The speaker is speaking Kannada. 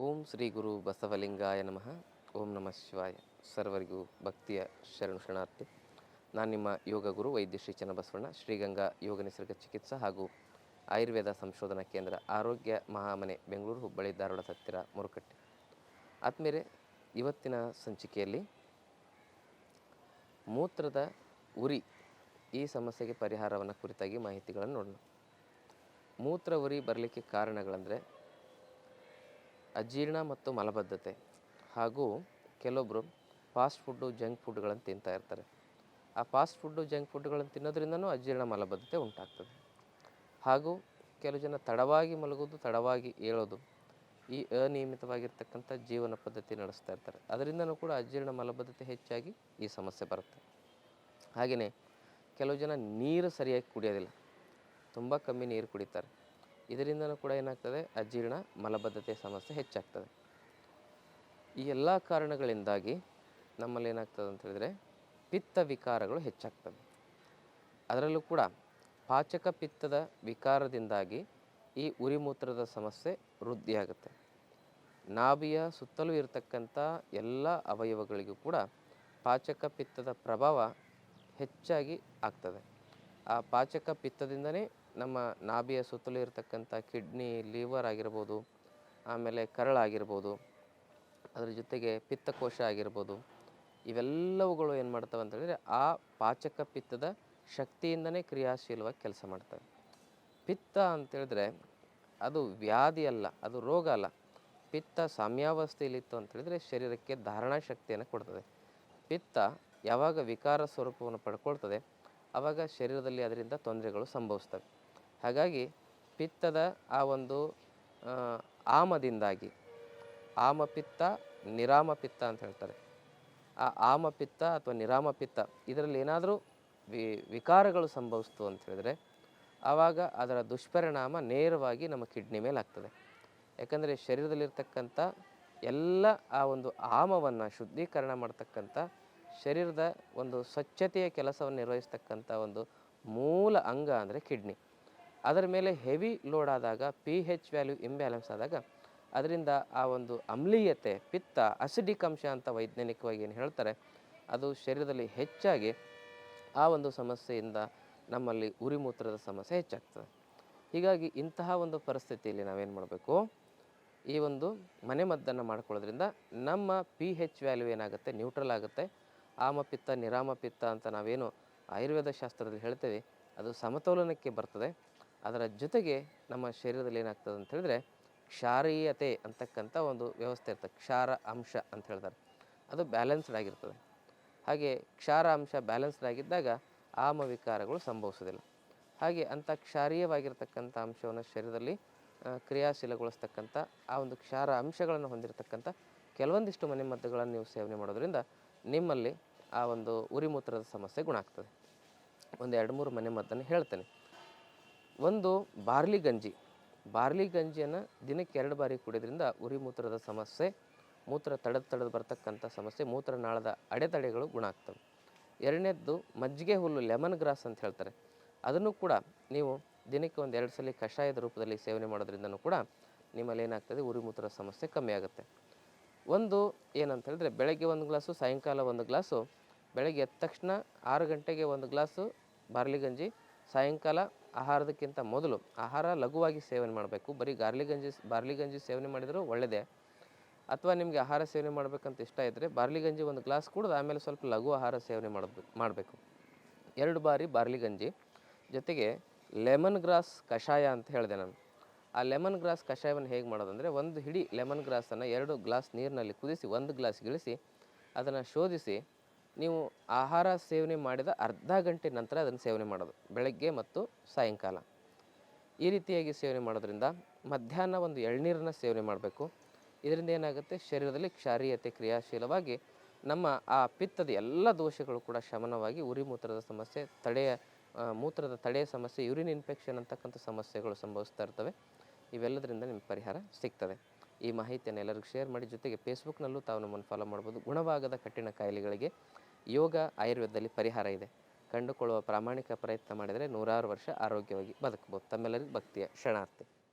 ಓಂ ಶ್ರೀ ಗುರು ಬಸವಲಿಂಗಾಯ ನಮಃ. ಓಂ ನಮಃ ಶಿವಾಯ. ಸರ್ವರಿಗೂ ಭಕ್ತಿಯ ಶರಣು ಶರಣಾರ್ಥಿ. ನಾನು ನಿಮ್ಮ ಯೋಗ ಗುರು ವೈದ್ಯ ಶ್ರೀ ಚನ್ನಬಸವಣ್ಣ ಶ್ರೀಗಂಗಾ ಯೋಗ ನಿಸರ್ಗ ಚಿಕಿತ್ಸಾ ಹಾಗೂ ಆಯುರ್ವೇದ ಸಂಶೋಧನಾ ಕೇಂದ್ರ ಆರೋಗ್ಯ ಮಹಾಮನೆ ಬೆಂಗಳೂರು ಹುಬ್ಬಳ್ಳಿ ಧಾರವಾಡ ಹತ್ತಿರ ಮುರುಕಟ್ಟೆ. ಆದಮೇಲೆ ಇವತ್ತಿನ ಸಂಚಿಕೆಯಲ್ಲಿ ಮೂತ್ರದ ಉರಿ ಈ ಸಮಸ್ಯೆಗೆ ಪರಿಹಾರವನ್ನು ಕುರಿತಾಗಿ ಮಾಹಿತಿಗಳನ್ನು ನೋಡೋಣ. ಮೂತ್ರ ಉರಿ ಬರಲಿಕ್ಕೆ ಕಾರಣಗಳಂದರೆ ಅಜೀರ್ಣ ಮತ್ತು ಮಲಬದ್ಧತೆ ಹಾಗೂ ಕೆಲವೊಬ್ಬರು ಫಾಸ್ಟ್ ಫುಡ್ಡು ಜಂಕ್ ಫುಡ್ಗಳನ್ನು ತಿಂತಾ ಇರ್ತಾರೆ. ಆ ಫಾಸ್ಟ್ ಫುಡ್ಡು ಜಂಕ್ ಫುಡ್ಗಳನ್ನು ತಿನ್ನೋದ್ರಿಂದನೂ ಅಜೀರ್ಣ ಮಲಬದ್ಧತೆ ಉಂಟಾಗ್ತದೆ. ಹಾಗೂ ಕೆಲವು ಜನ ತಡವಾಗಿ ಮಲಗೋದು ತಡವಾಗಿ ಏಳೋದು ಈ ಅನಿಯಮಿತವಾಗಿರ್ತಕ್ಕಂಥ ಜೀವನ ಪದ್ಧತಿ ನಡೆಸ್ತಾ ಇರ್ತಾರೆ. ಅದರಿಂದನೂ ಕೂಡ ಅಜೀರ್ಣ ಮಲಬದ್ಧತೆ ಹೆಚ್ಚಾಗಿ ಈ ಸಮಸ್ಯೆ ಬರುತ್ತೆ. ಹಾಗೆಯೇ ಕೆಲವು ಜನ ನೀರು ಸರಿಯಾಗಿ ಕುಡಿಯೋದಿಲ್ಲ. ತುಂಬ ಕಮ್ಮಿ ನೀರು ಕುಡಿತಾರೆ. ಇದರಿಂದನೂ ಕೂಡ ಏನಾಗ್ತದೆ ಅಜೀರ್ಣ ಮಲಬದ್ಧತೆ ಸಮಸ್ಯೆ ಹೆಚ್ಚಾಗ್ತದೆ. ಈ ಎಲ್ಲ ಕಾರಣಗಳಿಂದಾಗಿ ನಮ್ಮಲ್ಲಿ ಏನಾಗ್ತದೆ ಅಂತ ಹೇಳಿದರೆ ಪಿತ್ತ ವಿಕಾರಗಳು ಹೆಚ್ಚಾಗ್ತವೆ. ಅದರಲ್ಲೂ ಕೂಡ ಪಾಚಕ ಪಿತ್ತದ ವಿಕಾರದಿಂದಾಗಿ ಈ ಉರಿಮೂತ್ರದ ಸಮಸ್ಯೆ ವೃದ್ಧಿಯಾಗುತ್ತೆ. ನಾಭಿಯ ಸುತ್ತಲೂ ಇರತಕ್ಕಂಥ ಎಲ್ಲ ಅವಯವಗಳಿಗೂ ಕೂಡ ಪಾಚಕ ಪಿತ್ತದ ಪ್ರಭಾವ ಹೆಚ್ಚಾಗಿ ಆಗ್ತದೆ. ಆ ಪಾಚಕ ಪಿತ್ತದಿಂದನೇ ನಮ್ಮ ನಾಭಿಯ ಸುತ್ತಲೂ ಇರತಕ್ಕಂಥ ಕಿಡ್ನಿ, ಲಿವರ್ ಆಗಿರ್ಬೋದು, ಆಮೇಲೆ ಕರಳಾಗಿರ್ಬೋದು ಅದರ ಜೊತೆಗೆ ಪಿತ್ತಕೋಶ ಆಗಿರ್ಬೋದು, ಇವೆಲ್ಲವುಗಳು ಏನು ಮಾಡ್ತವೆ ಅಂತ ಹೇಳಿದರೆ ಆ ಪಾಚಕ ಪಿತ್ತದ ಶಕ್ತಿಯಿಂದನೇ ಕ್ರಿಯಾಶೀಲವಾಗಿ ಕೆಲಸ ಮಾಡ್ತವೆ. ಪಿತ್ತ ಅಂತೇಳಿದ್ರೆ ಅದು ವ್ಯಾಧಿ ಅಲ್ಲ, ಅದು ರೋಗ ಅಲ್ಲ. ಪಿತ್ತ ಸಾಮ್ಯಾವಸ್ಥೆಯಲ್ಲಿತ್ತು ಅಂತ ಹೇಳಿದ್ರೆ ಶರೀರಕ್ಕೆ ಧಾರಣಾ ಶಕ್ತಿಯನ್ನು ಕೊಡ್ತದೆ. ಪಿತ್ತ ಯಾವಾಗ ವಿಕಾರ ಸ್ವರೂಪವನ್ನು ಪಡ್ಕೊಳ್ತದೆ ಆವಾಗ ಶರೀರದಲ್ಲಿ ಅದರಿಂದ ತೊಂದರೆಗಳು ಸಂಭವಿಸ್ತವೆ. ಹಾಗಾಗಿ ಪಿತ್ತದ ಆ ಒಂದು ಆಮದಿಂದಾಗಿ ಆಮ ಪಿತ್ತ ನಿರಾಮ ಪಿತ್ತ ಅಂತ ಹೇಳ್ತಾರೆ. ಆ ಆಮ ಪಿತ್ತ ಅಥವಾ ನಿರಾಮ ಪಿತ್ತ ಇದರಲ್ಲಿ ಏನಾದರೂ ವಿ, ವಿಕಾರಗಳು ಸಂಭವಿಸ್ತು ಅಂತ ಹೇಳಿದ್ರೆ ಆವಾಗ ಅದರ ದುಷ್ಪರಿಣಾಮ ನೇರವಾಗಿ ನಮ್ಮ ಕಿಡ್ನಿ ಮೇಲೆ ಆಗ್ತದೆ. ಯಾಕಂದರೆ ಶರೀರದಲ್ಲಿರ್ತಕ್ಕಂಥ ಎಲ್ಲ ಆ ಒಂದು ಆಮವನ್ನು ಶುದ್ಧೀಕರಣ ಮಾಡ್ತಕ್ಕಂಥ ಶರೀರದ ಒಂದು ಸ್ವಚ್ಛತೆಯ ಕೆಲಸವನ್ನು ನಿರ್ವಹಿಸ್ತಕ್ಕಂಥ ಒಂದು ಮೂಲ ಅಂಗ ಅಂದರೆ ಕಿಡ್ನಿ. ಅದರ ಮೇಲೆ ಹೆವಿ ಲೋಡ್ ಆದಾಗ ಪಿ ಹೆಚ್ ವ್ಯಾಲ್ಯೂ ಇಂಬ್ಯಾಲೆನ್ಸ್ ಆದಾಗ, ಅದರಿಂದ ಆ ಒಂದು ಅಮ್ಲೀಯತೆ, ಪಿತ್ತ ಅಸಿಡಿಕ್ ಅಂಶ ಅಂತ ವೈಜ್ಞಾನಿಕವಾಗಿ ಏನು ಹೇಳ್ತಾರೆ, ಅದು ಶರೀರದಲ್ಲಿ ಹೆಚ್ಚಾಗಿ ಆ ಒಂದು ಸಮಸ್ಯೆಯಿಂದ ನಮ್ಮಲ್ಲಿ ಉರಿಮೂತ್ರದ ಸಮಸ್ಯೆ ಹೆಚ್ಚಾಗ್ತದೆ. ಹೀಗಾಗಿ ಇಂತಹ ಒಂದು ಪರಿಸ್ಥಿತಿಯಲ್ಲಿ ನಾವೇನು ಮಾಡಬೇಕು? ಈ ಒಂದು ಮನೆಮದ್ದನ್ನು ಮಾಡ್ಕೊಳ್ಳೋದ್ರಿಂದ ನಮ್ಮ ಪಿ ಹೆಚ್ ವ್ಯಾಲ್ಯೂ ಏನಾಗುತ್ತೆ? ನ್ಯೂಟ್ರಲ್ ಆಗುತ್ತೆ. ಆಮಪಿತ್ತ ನಿರಾಮಪಿತ್ತ ಅಂತ ನಾವೇನು ಆಯುರ್ವೇದ ಶಾಸ್ತ್ರದಲ್ಲಿ ಹೇಳ್ತೇವೆ, ಅದು ಸಮತೋಲನಕ್ಕೆ ಬರ್ತದೆ. ಅದರ ಜೊತೆಗೆ ನಮ್ಮ ಶರೀರದಲ್ಲಿ ಏನಾಗ್ತದೆ ಅಂತ ಹೇಳಿದ್ರೆ ಕ್ಷಾರೀಯತೆ ಅಂತಕ್ಕಂಥ ಒಂದು ವ್ಯವಸ್ಥೆ ಇರ್ತದೆ. ಕ್ಷಾರ ಅಂಶ ಅಂತ ಹೇಳ್ತಾರೆ. ಅದು ಬ್ಯಾಲೆನ್ಸ್ಡ್ ಆಗಿರ್ತದೆ. ಹಾಗೆ ಕ್ಷಾರ ಅಂಶ ಬ್ಯಾಲೆನ್ಸ್ಡ್ ಆಗಿದ್ದಾಗ ಆಮ ವಿಕಾರಗಳು ಸಂಭವಿಸೋದಿಲ್ಲ ಹಾಗೆ ಅಂಥ ಕ್ಷಾರೀಯವಾಗಿರ್ತಕ್ಕಂಥ ಅಂಶವನ್ನು ಶರೀರದಲ್ಲಿ ಕ್ರಿಯಾಶೀಲಗೊಳಿಸ್ತಕ್ಕಂಥ ಆ ಒಂದು ಕ್ಷಾರ ಅಂಶಗಳನ್ನು ಹೊಂದಿರತಕ್ಕಂಥ ಕೆಲವೊಂದಿಷ್ಟು ಮನೆಮದ್ದುಗಳನ್ನು ನೀವು ಸೇವನೆ ಮಾಡೋದ್ರಿಂದ ನಿಮ್ಮಲ್ಲಿ ಆ ಒಂದು ಉರಿಮೂತ್ರದ ಸಮಸ್ಯೆ ಗುಣ ಆಗ್ತದೆ. ಒಂದು ಎರಡು ಮೂರು ಮನೆಮದ್ದನ್ನು ಹೇಳ್ತೇನೆ. ಒಂದು ಬಾರ್ಲಿ ಗಂಜಿ. ಬಾರ್ಲಿ ಗಂಜಿಯನ್ನು ದಿನಕ್ಕೆ ಎರಡು ಬಾರಿ ಕುಡಿಯೋದ್ರಿಂದ ಉರಿಮೂತ್ರದ ಸಮಸ್ಯೆ, ಮೂತ್ರ ತಡೆದು ತಡೆದು ಬರ್ತಕ್ಕಂಥ ಸಮಸ್ಯೆ ಮೂತ್ರನಾಳದ ಅಡೆತಡೆಗಳು ಗುಣ ಆಗ್ತವೆ. ಎರಡನೇದ್ದು ಮಜ್ಜಿಗೆ ಹುಲ್ಲು, ಲೆಮನ್ ಗ್ರಾಸ್ ಅಂತ ಹೇಳ್ತಾರೆ. ಅದನ್ನು ಕೂಡ ನೀವು ದಿನಕ್ಕೆ ಒಂದು ಎರಡು ಸಲ ಕಷಾಯದ ರೂಪದಲ್ಲಿ ಸೇವನೆ ಮಾಡೋದ್ರಿಂದನೂ ಕೂಡ ನಿಮ್ಮಲ್ಲಿ ಏನಾಗ್ತದೆ ಉರಿಮೂತ್ರದ ಸಮಸ್ಯೆ ಕಮ್ಮಿ ಆಗುತ್ತೆ. ಒಂದು ಏನಂತ ಹೇಳಿದ್ರೆ, ಬೆಳಗ್ಗೆ ಒಂದು ಗ್ಲಾಸು, ಸಾಯಂಕಾಲ ಒಂದು ಗ್ಲಾಸು, ಬೆಳಗ್ಗೆ ಎದ್ದ ತಕ್ಷಣ ಆರು ಗಂಟೆಗೆ ಒಂದು ಗ್ಲಾಸು ಬಾರ್ಲಿ ಗಂಜಿ, ಸಾಯಂಕಾಲ ಆಹಾರದಕ್ಕಿಂತ ಮೊದಲು ಆಹಾರ ಲಘುವಾಗಿ ಸೇವನೆ ಮಾಡಬೇಕು. ಬರೀ ಗಾರ್ಲಿ ಗಂಜಿ ಬಾರ್ಲಿ ಗಂಜಿ ಸೇವನೆ ಮಾಡಿದರೂ ಒಳ್ಳೆಯದೇ ಅಥವಾ ನಿಮಗೆ ಆಹಾರ ಸೇವನೆ ಮಾಡಬೇಕಂತ ಇಷ್ಟ ಇದ್ದರೆ ಬಾರ್ಲಿ ಗಂಜಿ ಒಂದು ಗ್ಲಾಸ್ ಕುಡಿದು ಆಮೇಲೆ ಸ್ವಲ್ಪ ಲಘು ಆಹಾರ ಸೇವನೆ ಮಾಡಬೇಕು ಮಾಡಬೇಕು. ಎರಡು ಬಾರಿ ಬಾರ್ಲಿ ಗಂಜಿ. ಜೊತೆಗೆ ಲೆಮನ್ ಗ್ರಾಸ್ ಕಷಾಯ ಅಂತ ಹೇಳಿದೆ ನಾನು. ಆ ಲೆಮನ್ ಗ್ರಾಸ್ ಕಷಾಯವನ್ನು ಹೇಗೆ ಮಾಡೋದಂದರೆ ಒಂದು ಹಿಡಿ ಲೆಮನ್ ಗ್ರಾಸನ್ನು ಎರಡು ಗ್ಲಾಸ್ ನೀರಿನಲ್ಲಿ ಕುದಿಸಿ ಒಂದು ಗ್ಲಾಸ್ ಇಳಿಸಿ ಅದನ್ನು ಶೋಧಿಸಿ ನೀವು ಆಹಾರ ಸೇವನೆ ಮಾಡಿದ ಅರ್ಧ ಗಂಟೆ ನಂತರ ಅದನ್ನು ಸೇವನೆ ಮಾಡೋದು, ಬೆಳಗ್ಗೆ ಮತ್ತು ಸಾಯಂಕಾಲ. ಈ ರೀತಿಯಾಗಿ ಸೇವನೆ ಮಾಡೋದ್ರಿಂದ ಮಧ್ಯಾಹ್ನ ಒಂದು ಎಳ್ನೀರನ್ನ ಸೇವನೆ ಮಾಡಬೇಕು. ಇದರಿಂದ ಏನಾಗುತ್ತೆ? ಶರೀರದಲ್ಲಿ ಕ್ಷಾರೀಯತೆ ಕ್ರಿಯಾಶೀಲವಾಗಿ ನಮ್ಮ ಆ ಪಿತ್ತದ ಎಲ್ಲ ದೋಷಗಳು ಕೂಡ ಶಮನವಾಗಿ ಉರಿ ಮೂತ್ರದ ಸಮಸ್ಯೆ ತಡೆಯ ಮೂತ್ರದ ತಡೆಯ ಸಮಸ್ಯೆ, ಯೂರಿನ್ ಇನ್ಫೆಕ್ಷನ್ ಅಂತಕ್ಕಂಥ ಸಮಸ್ಯೆಗಳು ಸಂಭವಿಸ್ತಾ ಇರ್ತವೆ. ಇವೆಲ್ಲದರಿಂದ ನಿಮ್ಗೆ ಪರಿಹಾರ ಸಿಗ್ತದೆ. ಈ ಮಾಹಿತಿಯನ್ನು ಎಲ್ಲರಿಗೂ ಶೇರ್ ಮಾಡಿ. ಜೊತೆಗೆ ಫೇಸ್ಬುಕ್ನಲ್ಲೂ ತಾವು ನಮ್ಮನ್ನು ಫಾಲೋ ಮಾಡ್ಬೋದು. ಗುಣವಾಗದ ಕಠಿಣ ಕಾಯಿಲೆಗಳಿಗೆ ಯೋಗ ಆಯುರ್ವೇದದಲ್ಲಿ ಪರಿಹಾರ ಇದೆ. ಕಂಡುಕೊಳ್ಳುವ ಪ್ರಾಮಾಣಿಕ ಪ್ರಯತ್ನ ಮಾಡಿದರೆ ನೂರಾರು ವರ್ಷ ಆರೋಗ್ಯವಾಗಿ ಬದುಕಬಹುದು. ತಮ್ಮೆಲ್ಲರಿಗೂ ಭಕ್ತಿಯ ಶರಣಾರ್ಥಿ